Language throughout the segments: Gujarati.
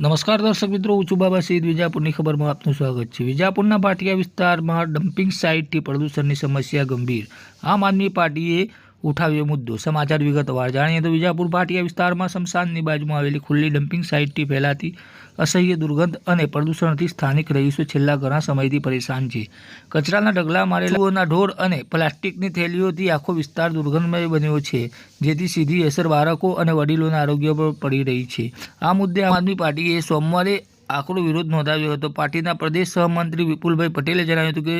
નમસ્કાર દર્શક મિત્રો, હું બાબા સઈદ વિજાપુરની ખબરમાં આપનું સ્વાગત છે. વિજાપુરના પાટિયા વિસ્તારમાં ડમ્પિંગ સાઇટથી પ્રદૂષણની સમસ્યા ગંભીર. આમ આદમી પાર્ટીએ ઉઠાવ્યો મુદ્દો. સમાચાર વિગતવાર. જાણીએ તો વિજાપુર પાટિયા વિસ્તારમાં શમશાનની બાજુમાં આવેલી ખુલ્લી ડમ્પિંગ સાઇટથી ફેલાતી અસહ્ય દુર્ગંધ અને પ્રદૂષણથી સ્થાનિક રહીશો છેલ્લા ઘણા સમયથી પરેશાન છે. કચરાના ઢગલા મારેલાઓના ઢોર અને પ્લાસ્ટિકની થેલીઓથી આખો વિસ્તાર દુર્ગંધમય બન્યો છે, જેથી સીધી અસર બાળકો અને વડીલોના આરોગ્ય પર પડી રહી છે. આ મુદ્દે આમ આદમી પાર્ટીએ સોમવારે આકરો વિરોધ નોંધાવ્યો હતો. પાર્ટીના પ્રદેશ સહમંત્રી વિપુલભાઈ પટેલે જણાવ્યું હતું કે,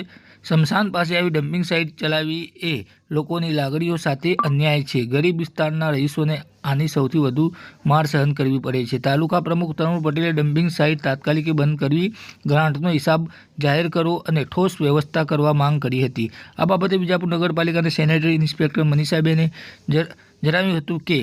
શમશાન પાસે આવી ડમ્પિંગ સાઇટ ચલાવવી એ લોકોની લાગણીઓ સાથે અન્યાય છે. ગરીબ વિસ્તારના રહીશોને આની સૌથી વધુ માર સહન કરવી પડે છે. તાલુકા પ્રમુખ તરુણ પટેલે ડમ્પિંગ સાઇટ તાત્કાલિક બંધ કરવી, ગ્રાન્ટનો હિસાબ જાહેર કરવો અને ઠોસ વ્યવસ્થા કરવા માંગ કરી હતી. આ બાબતે બીજાપુર નગરપાલિકાના સેનેટરી ઇન્સ્પેક્ટર મનીષાબેને જણાવ્યું હતું કે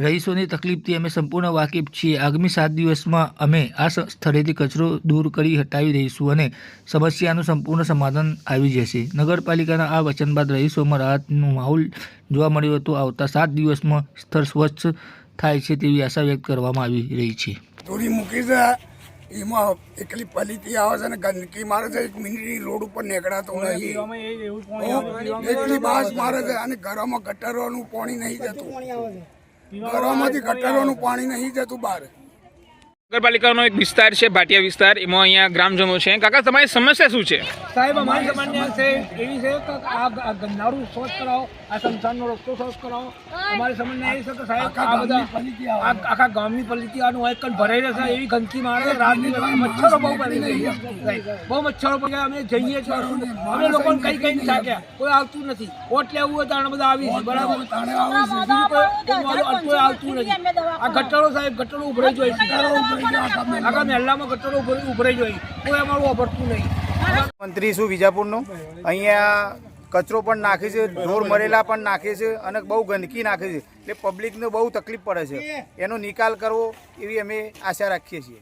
રહીશોની તકલીફથી અમે સંપૂર્ણ વાકેફ છીએ. આગામી સાત દિવસમાં અમે આ સ્થળેથી કચરો દૂર કરી હટાવી દઈશું અને સમસ્યાનું સંપૂર્ણ સમાધાન આવી જશે. નગરપાલિકાના આ વચન બાદ રહીશોમાં રાહતનું માહોલ જોવા મળ્યો હતો. આવતા સાત દિવસમાં સ્થળ સ્વચ્છ થાય છે તેવી આશા વ્યક્ત કરવામાં આવી રહી છે. દોરી મૂકી છે. એમાં એકલી પલીતી આવે છે અને ગંદકી મારે છે. એક મિનિટ રોડ ઉપર નીકળાતો નહીં એકલી બાસ મારે છે અને ઘરોમાં ગટરોનું પાણી નહીં જતું. ઘરોમાંથી ગટરોનું પાણી નહીં જતું બહાર. નગરપાલિકાનો એક વિસ્તાર છે ભાટિયા વિસ્તાર. એમાં અહીંયા ગ્રામજનો છે. કાકા તમારી સમસ્યા શું છે? સાહેબ અમારી સમસ્યા છે એવી છે કે આ આ ગંધારું સ્વચ્છ કરાવો આ સંસારનો રસ્તો સ્વચ્છ કરાવો. અમારી સમસ્યા એવી છે કે સાહેબ આ બધા આખા ગામની પલિતિયાનું હોય કણ ભરાઈ રહેશે એવી ગંદકી મારે રાતની મચ્છરો બહુ પડી જાય બહુ મચ્છરો પડી અમે જઈએ છીએ. અમે લોકોને કઈ કઈ થાક્યા કોઈ આવતું નથી. વોટ લેવું હોય તો આને બધા આવી બરાબર? કોઈ કોઈ કોઈ આવતું નથી. આ ગટરો સાહેબ ગટરો ઉભરાઈ જોઈએ આખા મહેલામાં ગટરો ઉભરાઈ ઉભરાઈ જોઈએ કોઈ અમારું વાપરતું નહીં. મંત્રી શું વિજાપુરનો? અહીંયા કચરો પણ નાખે છે ઢોર મરેલા પણ નાખે છે અને બહુ ગંદકી નાખે છે. એટલે પબ્લિકને બહુ તકલીફ પડે છે. એનો નિકાલ કરવો એવી અમે આશા રાખીએ છીએ.